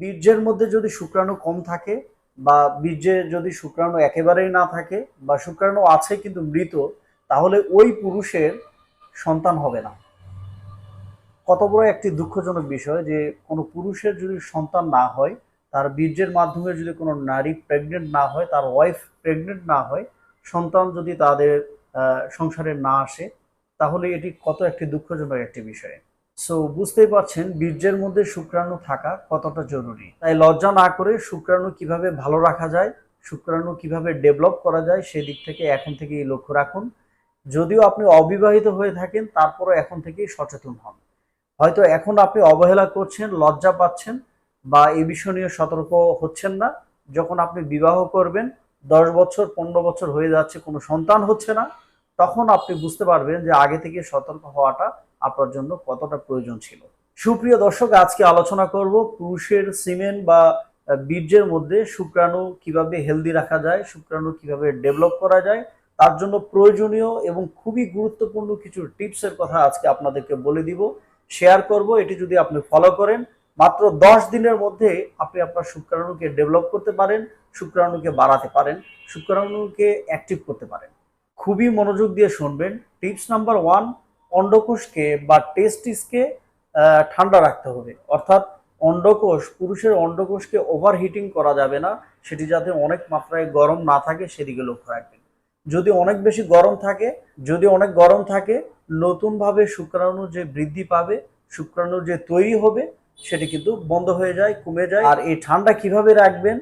বীর্যের মধ্যে যদি শুক্রাণু কম থাকে বা বীর্যে যদি শুক্রাণু একেবারেই না থাকে বা শুক্রাণু আছে কিন্তু মৃত, তাহলে ওই পুরুষের সন্তান হবে না। কত বড় একটি দুঃখজনক বিষয় যে কোনো পুরুষের যদি সন্তান না হয়, তার বীর্যের মাধ্যমে যদি কোনো নারী প্রেগনেন্ট না হয়, তার ওয়াইফ প্রেগনেন্ট না হয়, সন্তান যদি তাদের সংসারে না আসে, তাহলে এটি কত একটি দুঃখজনক একটি বিষয়। সো বুঝতেই পারছেন, বীর্যের মধ্যে শুক্রাণু থাকা কতটা জরুরি। তাই লজ্জা না করে শুক্রাণু কীভাবে ভালো রাখা যায়, শুক্রাণু কীভাবে ডেভেলপ করা যায়, সেদিক থেকে এখন থেকেই লক্ষ্য রাখুন। যদিও আপনি অবিবাহিত হয়ে থাকেন, তারপরও এখন থেকেই সচেতন হন। হয়তো এখন আপনি অবহেলা করছেন, লজ্জা পাচ্ছেন বা এ বিষয় নিয়ে সতর্ক হচ্ছেন না। যখন আপনি বিবাহ করবেন, দশ বছর, পনেরো বছর হয়ে যাচ্ছে, কোনো সন্তান হচ্ছে না, তখন আপনি বুঝতে পারবেন যে আগে থেকে সতর্ক হওয়াটা আপনার জন্য কতটা প্রয়োজন ছিল। সুপ্রিয় দর্শক, আজকে আলোচনা করব পুরুষের সিমেন্ট বা বীর্যের মধ্যে শুক্রাণু কীভাবে হেলদি রাখা যায়, শুক্রাণু কীভাবে ডেভেলপ করা যায়, তার জন্য প্রয়োজনীয় এবং খুবই গুরুত্বপূর্ণ কিছু টিপসের কথা আজকে আপনাদেরকে বলে দিব। শেয়ার করব, এটি যদি আপনি ফলো করেন, মাত্র দশ দিনের মধ্যে আপনি আপনার শুক্রাণুকে ডেভেলপ করতে পারেন, শুক্রাণুকে বাড়াতে পারেন, শুক্রাণুকে অ্যাক্টিভ করতে পারেন। খুবই মনোযোগ দিয়ে শুনবেন। টিপস নাম্বার ওয়ান অন্ডকোষকে বা টেস্টিসকে ঠান্ডা রাখতে হবে। অর্থাৎ অন্ডকোষ, পুরুষের অন্ডকোষকে ওভারহিটিং করা যাবে না, সেটি যাতে অনেক মাত্রায় গরম না থাকে, সেদিকে লক্ষ্য রাখবেন। যদি অনেক বেশি গরম থাকে, যদি অনেক গরম থাকে, নতুনভাবে শুক্রাণু যে বৃদ্ধি পাবে, শুক্রাণু যে তৈরি হবে, সেটি কিন্তু বন্ধ হয়ে যায়, কমে যায়। আর এই ঠান্ডা কীভাবে রাখবেন?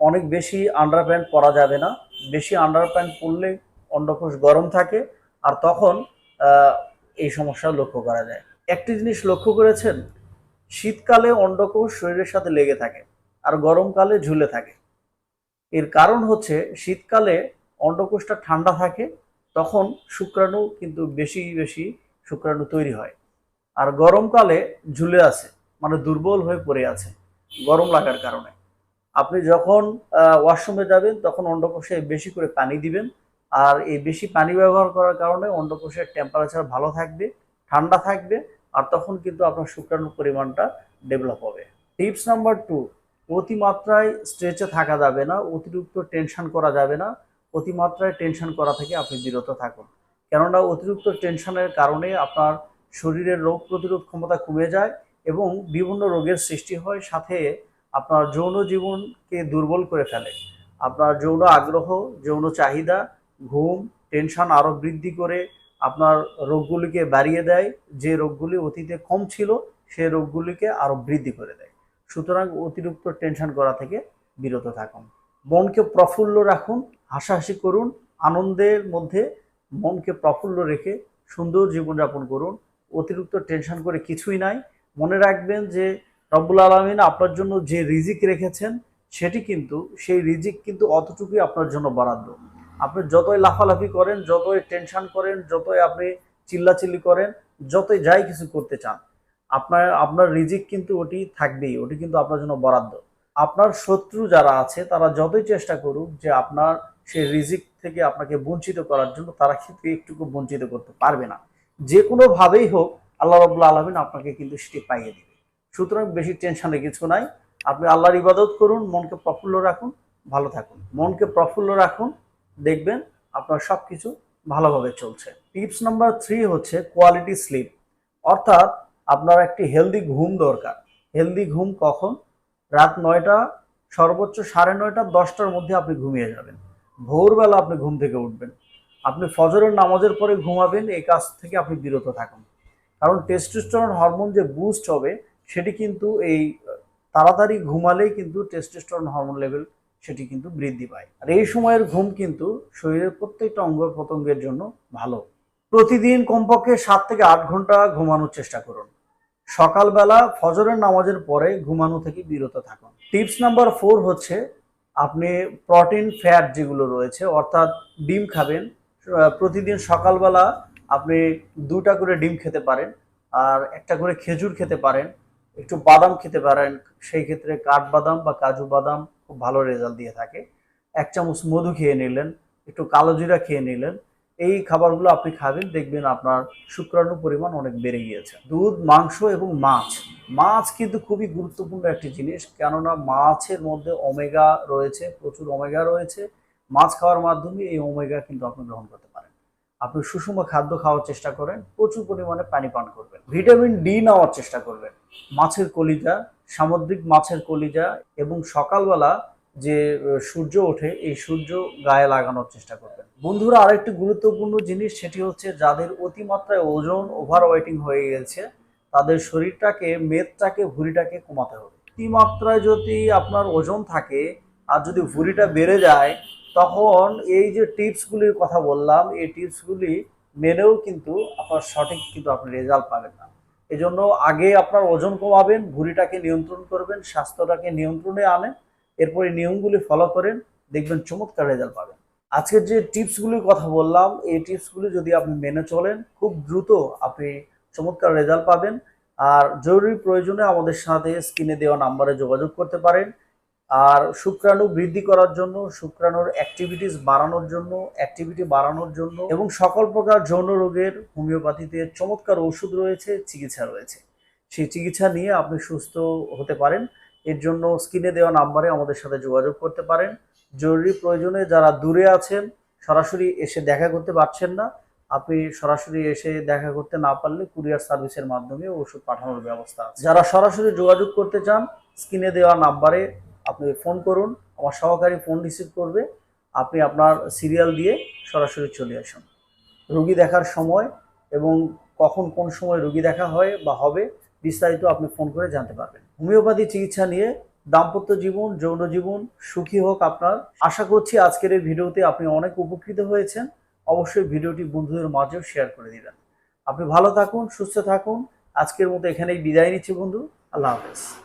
অনেক বেশি আন্ডার প্যান্ট পরা যাবে না। বেশি আন্ডার প্যান্ট পরলে অন্ডকোষ গরম থাকে, আর তখন এই সমস্যা লক্ষ্য করা যায়। একটি জিনিস লক্ষ্য করেছেন, শীতকালে অন্ডকোষ শরীরের সাথে লেগে থাকে আর গরমকালে ঝুলে থাকে। এর কারণ হচ্ছে শীতকালে অন্ডকোষটা ঠান্ডা থাকে, তখন শুক্রাণু কিন্তু বেশি বেশি শুক্রাণু তৈরি হয়। আর গরমকালে ঝুলে আছে মানে দুর্বল হয়ে পড়ে আছে গরম লাগার কারণে। আপনি যখন ওয়াশরুমে যাবেন, তখন অন্ডকোষে বেশি করে পানি দিবেন আর এই বেশি পানি ব্যবহার করার কারণে অন্ডকোষের টেম্পারেচার ভালো থাকবে, ঠান্ডা থাকবে, আর তখন কিন্তু আপনার শুক্রাণুর পরিমাণটা ডেভেলপ হবে। টিপস নাম্বার টু অতিমাত্রায় স্ট্রেচে থাকা যাবে না, অতিরিক্ত টেনশন করা যাবে না, অতিমাত্রায় টেনশন করা থেকে আপনি বিরত থাকুন। কেননা অতিরিক্ত টেনশনের কারণে আপনার শরীরের রোগ প্রতিরোধ ক্ষমতা কমে যায় এবং বিভিন্ন রোগের সৃষ্টি হয়, সাথে আপনার যৌন জীবনকে দুর্বল করে ফেলে। আপনার যৌন আগ্রহ, যৌন চাহিদা ঘুম টেনশন আরও বৃদ্ধি করে আপনার রোগগুলিকে বাড়িয়ে দেয়। যে রোগগুলি অতীতে কম ছিল সেই রোগগুলিকে আরও বৃদ্ধি করে দেয়। সুতরাং অতিরিক্ত টেনশন করা থেকে বিরত থাকুন। মনকে প্রফুল্ল রাখুন, হাসাহাসি করুন, আনন্দের মধ্যে মনকে প্রফুল্ল রেখে সুন্দর জীবনযাপন করুন। অতিরিক্ত টেনশন করে কিছুই নাই। মনে রাখবেন যে রব্বুল আলমিন আপনার জন্য যে রিজিক রেখেছেন, সেটি কিন্তু, সেই রিজিক কিন্তু অতটুকুই আপনার জন্য বরাদ্দ। আপনি যতই লাফালাফি করেন, যতই টেনশন করেন, যতই আপনি চিল্লাচিল্লি করেন, যতই যাই কিছু করতে চান, আপনার আপনার রিজিক কিন্তু ওটি থাকবেই, ওটি কিন্তু আপনার জন্য বরাদ্দ। আপনার শত্রু যারা আছে, তারা যতই চেষ্টা করুক যে আপনার সেই রিজিক থেকে আপনাকে বঞ্চিত করার জন্য, তারা কিন্তু একটুকু বঞ্চিত করতে পারবে না। যে কোনোভাবেই হোক, আল্লাহ রবুল্লা আলমিন আপনাকে কিন্তু সেটি পাইয়ে দেবে। সুতরাং বেশি টেনশনে কিছু নাই। আপনি আল্লাহর ইবাদত করুন, মনকে প্রফুল্ল রাখুন, ভালো থাকুন। মনকে প্রফুল্ল রাখুন দেখবেন আপনার সব কিছু ভালোভাবে চলছে। টিপস নাম্বার থ্রি হচ্ছে কোয়ালিটি স্লিপ অর্থাৎ আপনার একটি হেলদি ঘুম দরকার। হেলদি ঘুম কখন? রাত নয়টা, সর্বোচ্চ সাড়ে নয়টা, দশটার মধ্যে আপনি ঘুমিয়ে যাবেন। ভোরবেলা আপনি ঘুম থেকে উঠবেন। আপনি ফজরের নামাজের পরে ঘুমাবেন, এই কাজ থেকে আপনি বিরত থাকুন। কারণ টেস্টোস্টেরন হরমোন যে বুস্ট হবে, সেটি কিন্তু এই, তাড়াতাড়ি ঘুমালেই কিন্তু টেস্টোস্টেরন হরমোন লেভেল সেটি কিন্তু বৃদ্ধি পায়। আর এই সময়ের ঘুম কিন্তু শরীরের প্রত্যেকটা অঙ্গ প্রত্যঙ্গের জন্য ভালো। প্রতিদিন কমপক্ষে সাত থেকে আট ঘণ্টা ঘুমানোর চেষ্টা করুন। সকালবেলা ফজরের নামাজের পরে ঘুমানো থেকে বিরত থাকুন। টিপস নাম্বার ফোর হচ্ছে, আপনি প্রোটিন, ফ্যাট যেগুলো রয়েছে, অর্থাৎ ডিম খাবেন প্রতিদিন সকালবেলা আপনি দুটা করে ডিম খেতে পারেন, আর একটা করে খেজুর খেতে পারেন, একটু বাদাম খেতে পারেন, সেই ক্ষেত্রে কাঠবাদাম বা কাজু বাদাম খুব ভালো রেজাল্ট দিয়ে থাকে। এক চামচ মধু খেয়ে নিলেন, একটু কালো জিরা খেয়ে নিলেন, এই খাবারগুলো আপনি খাবেন, দেখবেন আপনার শুক্রাণুর পরিমাণ অনেক বেড়ে গিয়েছে। দুধ, মাংস এবং মাছ মাছ কিন্তু খুবই গুরুত্বপূর্ণ একটি জিনিস, কেননা মাছের মধ্যে ওমেগা রয়েছে, প্রচুর ওমেগা রয়েছে। মাছ খাওয়ার মাধ্যমে এই অমেগা কিন্তু আপনি গ্রহণ করতে আপনি সুষম খাদ্য খাওয়ার চেষ্টা করেন, প্রচুর পরিমাণে পানি পান করবেন। ভিটামিন ডি নেওয়ার চেষ্টা করবেন। মাছের কলিজা, সামুদ্রিক মাছের কলিজা এবং সকালবেলা যে সূর্য ওঠে, এই সূর্য গায়ে লাগানোর চেষ্টা করবেন। বন্ধুরা, আরেকটি গুরুত্বপূর্ণ জিনিস সেটি হচ্ছে যাদের অতিমাত্রায় ওজন ওভার ওয়েটিং হয়ে গেছে, তাদের শরীরটাকে, মেদটাকে, ভুঁড়িটাকে কমাতে হবে। অতিমাত্রায় যদি আপনার ওজন থাকে আর যদি ভুঁড়িটা বেড়ে যায় তখন এই যে টিপসগুলির কথা বললাম, এই টিপসগুলি মেনেও কিন্তু আপনার সঠিক কিন্তু আপনি রেজাল্ট পাবেন না। এজন্য আগে আপনার ওজন কমাবেন ভুঁড়িটাকে নিয়ন্ত্রণ করবেন, স্বাস্থ্যটাকে নিয়ন্ত্রণে আনেন, এরপরে নিয়মগুলি ফলো করেন, দেখবেন চমৎকার রেজাল্ট পাবেন। আজকের যে টিপসগুলির কথা বললাম, এই টিপসগুলি যদি আপনি মেনে চলেন, খুব দ্রুত আপনি চমৎকার রেজাল্ট পাবেন। আর জরুরি প্রয়োজনে আমাদের সাথে স্ক্রিনে দেওয়া নাম্বারে যোগাযোগ করতে পারেন। আর শুক্রাণু বৃদ্ধি করার জন্য, শুক্রাণুর অ্যাক্টিভিটিস বাড়ানোর জন্য অ্যাক্টিভিটি বাড়ানোর জন্য এবং সকল প্রকার যৌন রোগের হোমিওপ্যাথিতে চমৎকার ওষুধ রয়েছে, চিকিৎসা রয়েছে। সেই চিকিৎসা নিয়ে আপনি সুস্থ হতে পারেন। এর জন্য স্ক্রিনে দেওয়া নাম্বারে আমাদের সাথে যোগাযোগ করতে পারেন। জরুরি প্রয়োজনে যারা দূরে আছেন, সরাসরি এসে দেখা করতে পারছেন না, আপনি সরাসরি এসে দেখা করতে না পারলে কুরিয়ার সার্ভিসের মাধ্যমে ওষুধ পাঠানোর ব্যবস্থা আছে। যারা সরাসরি যোগাযোগ করতে চান, স্ক্রিনে দেওয়া নাম্বারে আপনি ফোন করুন, আমার সহকারী ফোন রিসিভ করবে, আপনি আপনার সিরিয়াল দিয়ে সরাসরি চলে আসুন। রুগী দেখার সময় এবং কখন কোন সময় রুগী দেখা হয় বা হবে, বিস্তারিত আপনি ফোন করে জানতে পারবেন। হোমিওপ্যাথি চিকিৎসা নিয়ে দাম্পত্য জীবন, যৌন জীবন সুখী হোক আপনার। আশা করছি আজকের এই ভিডিওতে আপনি অনেক উপকৃত হয়েছেন। অবশ্যই ভিডিওটি বন্ধুদের মাঝেও শেয়ার করে দিবেন। আপনি ভালো থাকুন, সুস্থ থাকুন। আজকের মতো এখানেই বিদায় নিচ্ছি বন্ধু। আল্লাহ হাফেজ।